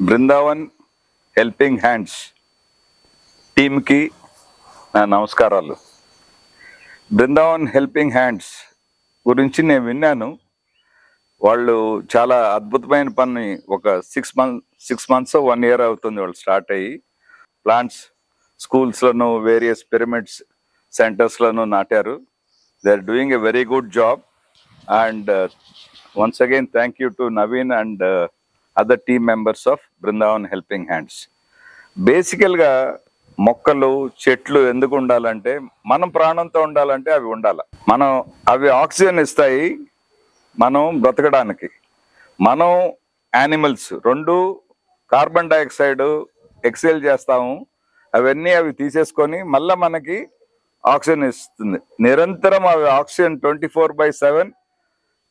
Brindavan helping hands టీమ్కి నా నమస్కారాలు. బృందావన్ హెల్పింగ్ హ్యాండ్స్ గురించి నేను విన్నాను. వాళ్ళు చాలా అద్భుతమైన పని ఒక six month six months one year అవుతుంది వాళ్ళు స్టార్ట్ అయ్యి. ప్లాంట్స్ స్కూల్స్లోనూ వేరియస్ పిరమిడ్స్ సెంటర్స్లోనూ నాటారు. They are doing a very good job and once again thank you to Naveen and other team members of Brindavan helping hands బేసికల్గా మొక్కలు చెట్లు ఎందుకు ఉండాలంటే మనం ప్రాణంతో ఉండాలంటే అవి ఉండాలి. మనం అవి ఆక్సిజన్ ఇస్తాయి మనం బ్రతకడానికి. మనం యానిమల్స్ రెండు కార్బన్ డైఆక్సైడ్ ఎక్సైల్ చేస్తాము అవన్నీ అవి తీసేసుకొని మళ్ళీ మనకి ఆక్సిజన్ ఇస్తుంది. నిరంతరం అవి oxygen twenty four by seven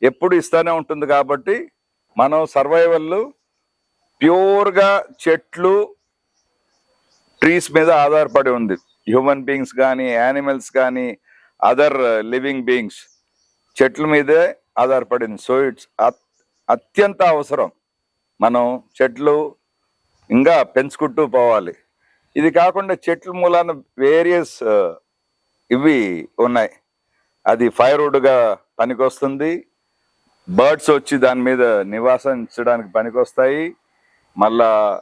ఎప్పుడు ఇస్తూనే ఉంటుంది కాబట్టి మనం సర్వైవల్ ప్యూర్గా చెట్లు ట్రీస్ మీద ఆధారపడి ఉంది. హ్యూమన్ బీయింగ్స్ కానీ యానిమల్స్ కానీ అదర్ లివింగ్ బీయింగ్స్ చెట్ల మీదే ఆధారపడింది సో ఇట్స్ అత్యంత అవసరం మనం చెట్లు ఇంకా పెంచుకుంటూ పోవాలి. ఇది కాకుండా చెట్ల మూలాన వేరియస్ ఇవి ఉన్నాయి. అది ఫైర్వుడ్గా పనికొస్తుంది. బర్డ్స్ వచ్చి దాని మీద నివాసం ఇచ్చడానికి పనికొస్తాయి. మళ్ళా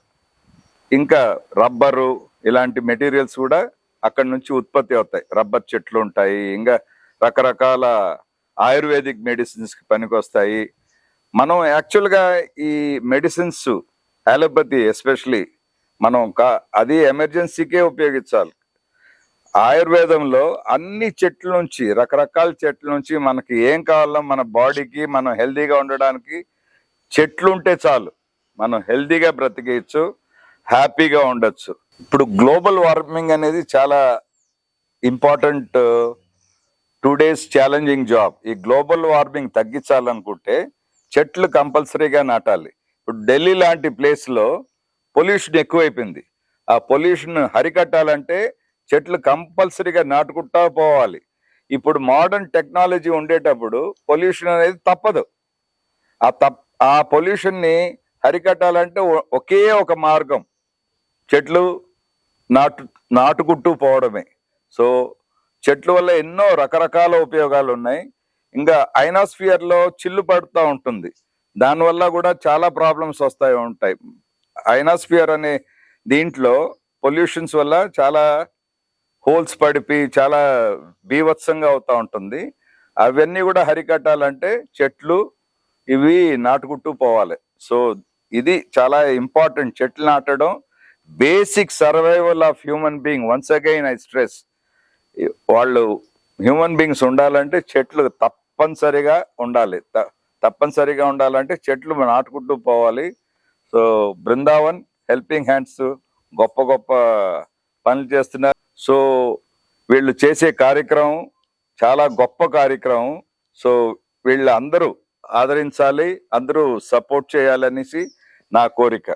ఇంకా రబ్బరు ఇలాంటి మెటీరియల్స్ కూడా అక్కడ నుంచి ఉత్పత్తి అవుతాయి. రబ్బర్ చెట్లు ఉంటాయి. ఇంకా రకరకాల ఆయుర్వేదిక్ మెడిసిన్స్కి పనికొస్తాయి. మనం యాక్చువల్గా ఈ మెడిసిన్స్ అలోపతి ఎస్పెషలీ మనం కా అది ఎమర్జెన్సీకే ఉపయోగించాలి. ఆయుర్వేదంలో అన్ని చెట్ల నుంచి రకరకాల చెట్ల నుంచి మనకి ఏం కావాలో మన బాడీకి మనం హెల్దీగా ఉండడానికి చెట్లు ఉంటే చాలు. మనం హెల్దీగా బ్రతికేయచ్చు హ్యాపీగా ఉండొచ్చు. ఇప్పుడు గ్లోబల్ వార్మింగ్ అనేది చాలా important today's challenging job. ఈ గ్లోబల్ వార్మింగ్ తగ్గించాలనుకుంటే చెట్లు కంపల్సరీగా నాటాలి. ఇప్పుడు ఢిల్లీ లాంటి ప్లేస్లో పొల్యూషన్ ఎక్కువైపోయింది. ఆ పొల్యూషన్ అరికట్టాలంటే చెట్లు కంపల్సరీగా నాటుకుంటా పోవాలి. ఇప్పుడు మోడర్న్ టెక్నాలజీ ఉండేటప్పుడు పొల్యూషన్ అనేది తప్పదు. ఆ తప్ ఆ పొల్యూషన్ని హరికట్టాలంటే ఒకే ఒక మార్గం. చెట్లు నాటు నాటుకుంటూ పోవడమే. సో చెట్ల వల్ల ఎన్నో రకరకాల ఉపయోగాలు ఉన్నాయి ఇంకా ఐనాస్ఫియర్లో చిల్లు పడుతూ ఉంటుంది. దానివల్ల కూడా చాలా ప్రాబ్లమ్స్ వస్తాయి ఉంటాయి. ఐనాస్ఫియర్ అనే దీంట్లో పొల్యూషన్స్ వల్ల చాలా హోల్స్ పడిపి చాలా బీభత్సంగా అవుతూ ఉంటుంది. అవన్నీ కూడా హరికట్టాలంటే చెట్లు ఇవి నాటుకుంటూ పోవాలి. సో ఇది చాలా ఇంపార్టెంట్. చెట్లు నాటడం basic survival of human being. Once again I stress వాళ్ళు హ్యూమన్ బీయింగ్స్ ఉండాలంటే చెట్లు తప్పనిసరిగా ఉండాలి. త- తప్పనిసరిగా ఉండాలంటే చెట్లు నాటుకుంటూ పోవాలి. సో బృందావన్ హెల్పింగ్ హ్యాండ్స్ గొప్ప గొప్ప పనులు చేస్తున్నారు. సో వీళ్ళు చేసే కార్యక్రమం చాలా గొప్ప కార్యక్రమం. సో వీళ్ళు అందరూ ఆదరించాలి అందరూ సపోర్ట్ చేయాలనేసి నా కోరిక.